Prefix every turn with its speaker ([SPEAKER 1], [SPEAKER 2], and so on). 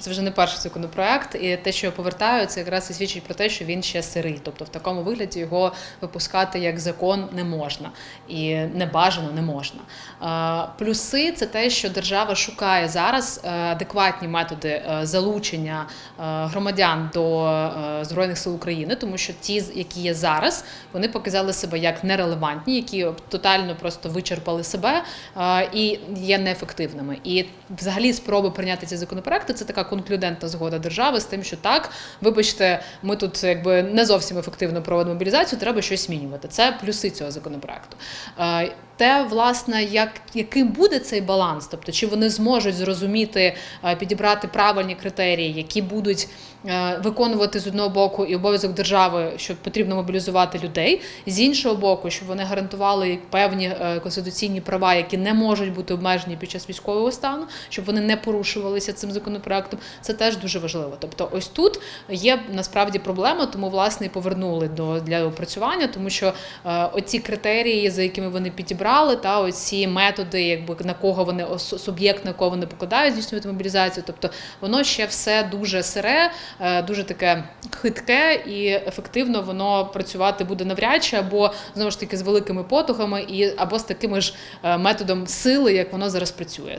[SPEAKER 1] Це вже не перший законопроект, і те, що я повертаю, це якраз і свідчить про те, що він ще сирий. Тобто в такому вигляді його випускати як закон не можна і не бажано не можна. Плюси це те, що держава шукає зараз е, адекватні методи е, залучення е, громадян до збройних сил України, тому що ті, які є зараз, вони показали себе як нерелевантні, які тотально просто вичерпали себе і є неефективними. І взагалі спроби прийняти ці законопроекти це така конклюдентна згода держави з тим, що так, вибачте, ми тут якби не зовсім ефективно проводимо мобілізацію, треба щось змінювати. Це плюси цього законопроекту. Те, власне, як яким буде цей баланс, тобто чи вони зможуть зрозуміти, е, підібрати правильні критерії, які будуть е, виконувати з одного боку і обов'язок держави, що потрібно мобілізувати людей, з іншого боку, щоб вони гарантували певні е, конституційні права, які не можуть бути обмежені під час військового стану, щоб вони не порушувалися цим законопроектом. Це теж дуже важливо. Тобто, ось тут є насправді проблема, тому власне і повернули до для опрацювання, тому що оці критерії, за якими вони підібрали, та оці методи, якби на кого вони суб'єкт, на кого вони покладають здійснювати мобілізацію. Тобто воно ще все дуже сире, е, дуже таке хитке і ефективно воно працювати буде навряд чи, або знову ж таки з великими потугами, і або з такими ж е, методом сили, як воно зараз працює.